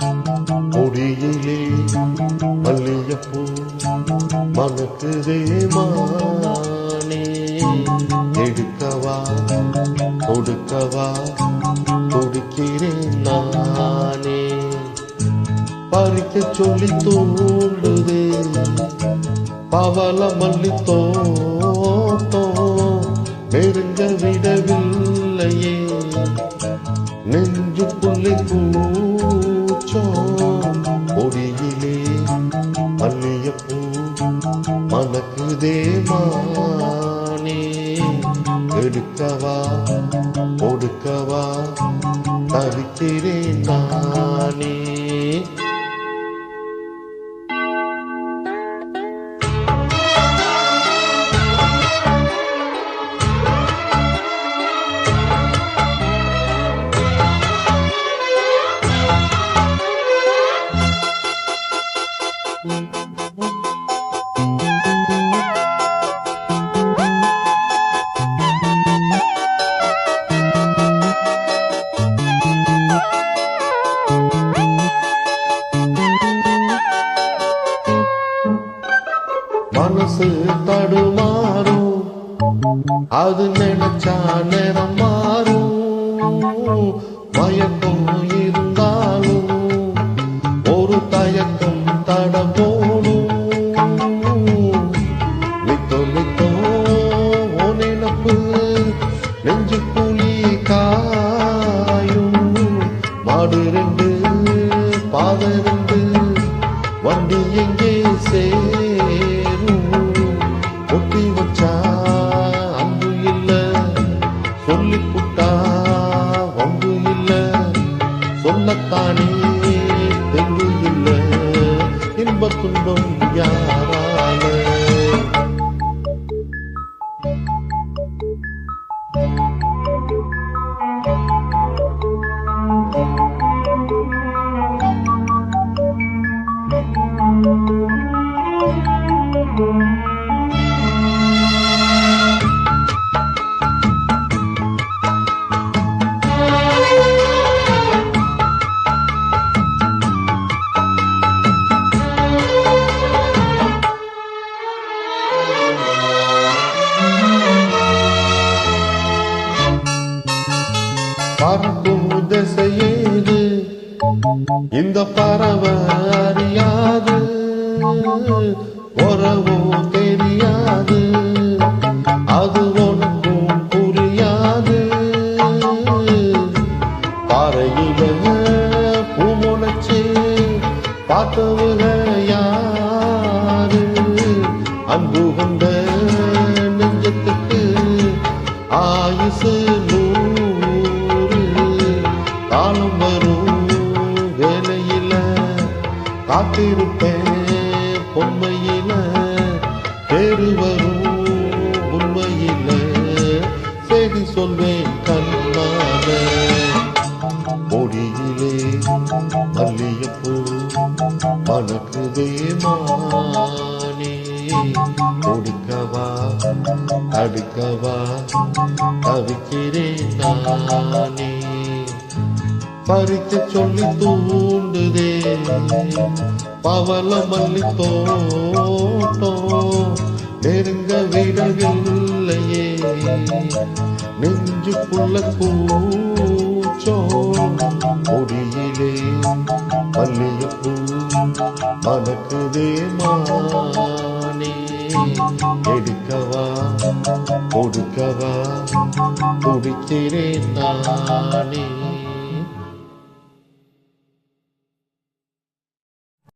கொடியிலே மல்லியப்பூ மணக்குதே மானே. எடுக்கவா கொடுக்கவா கொடுக்கிறேன் நானே. பறிக்க சொல்லி தூண்டுதே பவள மல்லி தோட்டம் நெருங்க விடவில்லையே. நெஞ்சு நெஞ்சுக்குள்ளே கூச்சம் மணக்குதே மானே எடுக்கவா கொடுக்கவா தவிக்கிறேன் நானே. மனசு தடுமாறும் அது நினைச்சா நேரம் மாறும் மயக்கம் இருந்தாலும் ஒரு தயக்கம் தட போடும் நித்தோ நித்தோ நினப்பு நெஞ்சு புலி காயும். மாடு ரெண்டு பாதை சொல்லத்தானே தெம்பு இல்ல. இன்ப துன்பம் யாரால? பார்க்கும் திசையேது? இந்த பறவை அறியாது உறவோ தெரியாது. அது உனக்கும் புரியாது. பாறையில பூமுளைச்சு பார்த்தவங்க யாரு? அன்புகம் காலம் வரும் வேலையில காத்திருப்பேன் பொம்மையில பேரு வரும் உண்மையில செய்தி சொல்வேன் கண்ணால. பொடியிலே மல்லியப்பூ மணக்குதே மானே. கொடுக்கவா அடுக்கவா தவிக்கிறேன் நானே. பறிக்க சொல்லி தூண்டுதே. பவள மல்லி தோட்டம் நெருங்க விடவில்லையே. நெஞ்சுக்குள்ள கூச்சம் கொடியிலே மல்லியப்பூ மணக்குதே மானே. எடுக்கவா கொடுக்கவா குடிக்கிறேன் நானே.